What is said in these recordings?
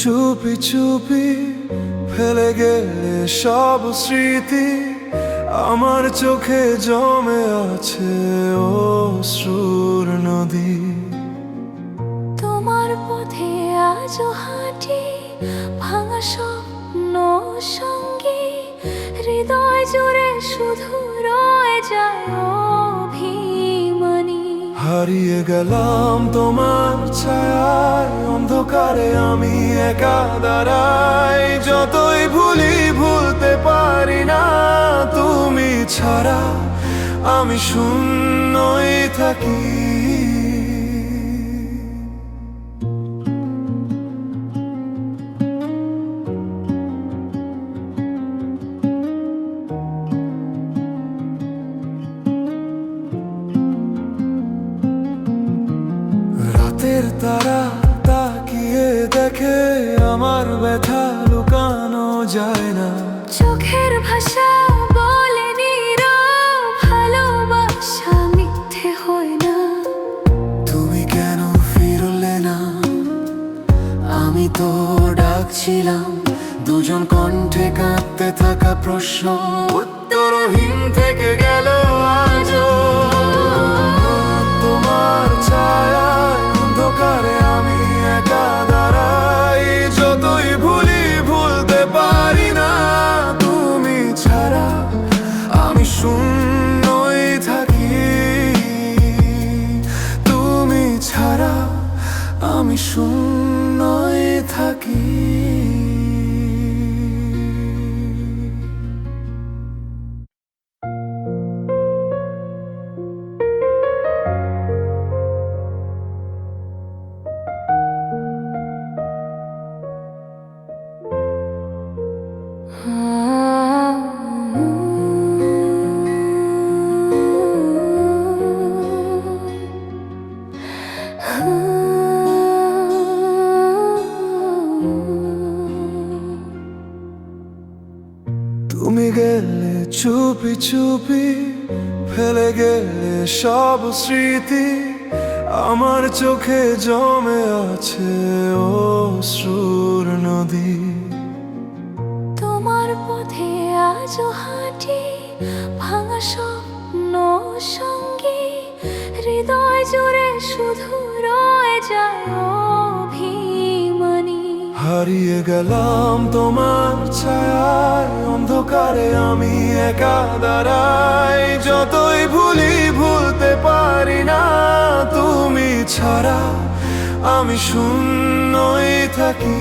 চুপি চুপি ফেলে গেলে সব স্মৃতি আমার চোখে জমে আছে অশ্রুর নদী। তোমার পথে আজও হাঁটি ভাঙা স্বপ্ন সঙ্গে হৃদয় জুড়ে শুধু রয়ে যায় অভিমানী। হারিয়ে গেলাম তোমার ছায়ায় অন্ধকারে আমি একা দাঁড়াই, যতই ভুলি ভুলতে পারি না, তুমি ছাড়া আমি শূন্যই থাকি। তারা ব্যথা লুকানো যায় না। চোখের ভাষা বলেনি ভালোবাসা মিথ্যে হয় না। তুমি কেন ফিরলে না? আমি তো ডাকছিলাম দুজন কণ্ঠে কাঁদতে থাকা প্রশ্ন। উত্তরহীন থেকে গেল আজও। শূন্যই থাকি। তুমি ছাড়া আমি শূন্যই থাকি। চুপি চুপি ফেলে গেলে সব স্মৃতি আমার চোখে জমে আছে অশ্রুর নদী। তোমার পথে আজও হাঁটি ভাঙা স্বপ্ন সঙ্গে, হৃদয় জুড়ে শুধু হারিয়ে গেলাম তোমার ছায়ায়, অন্ধকারে আমি একা দাঁড়াই। যতই ভুলি ভুলতে পারি না, তুমি ছাড়া আমি শূন্যই থাকি।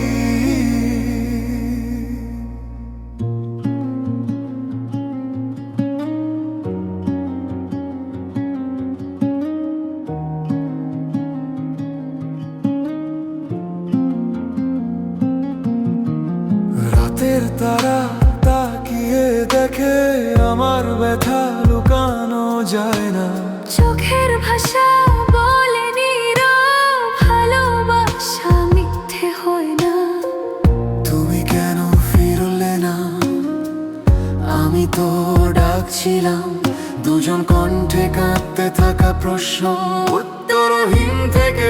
তারা তাকিয়ে দেখে আমার ব্যথা লুকানো যায় না। চোখের ভাষা বলেনি ভালোবাসা মিথ্যে হয় না। তুমি কেন ফিরলে না? আমি তো ডাকছিলাম দুজন কণ্ঠে কাঁদতে থাকা প্রশ্ন উত্তরহীন থেকে